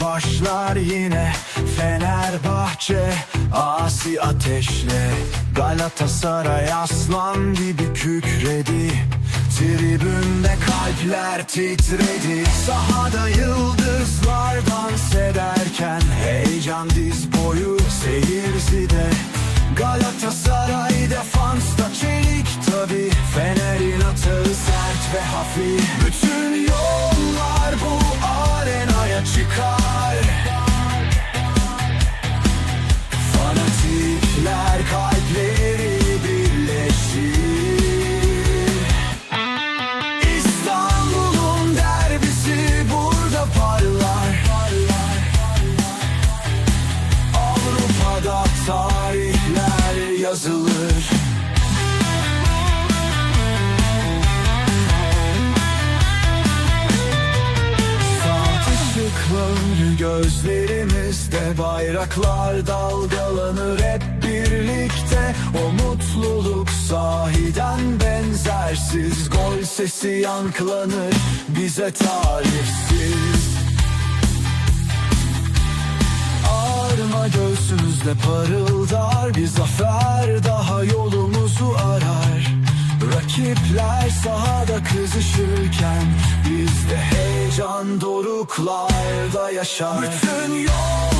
başlar yine. Fenerbahçe asi ateşle. Galatasaray aslan gibi kükredi. Tribünde kalpler titredi. Sahada yıldızlar dans ederken Heyecan diz boyu seyircide Galatasaray defansta çelik tabi Fener'in atağı sert ve hafif. Bütün yazılır. Saat ışıkları gözlerimizde Bayraklar dalgalanır hep birlikte. O mutluluk sahiden benzersiz Gol sesi yankılanır. Bize tarifsiz göğsümüzde parıldar Bir zafer daha yolumuzu arar. Rakipler sahada kızışırken Bizde heyecan doruklarda yaşar. Bütün yol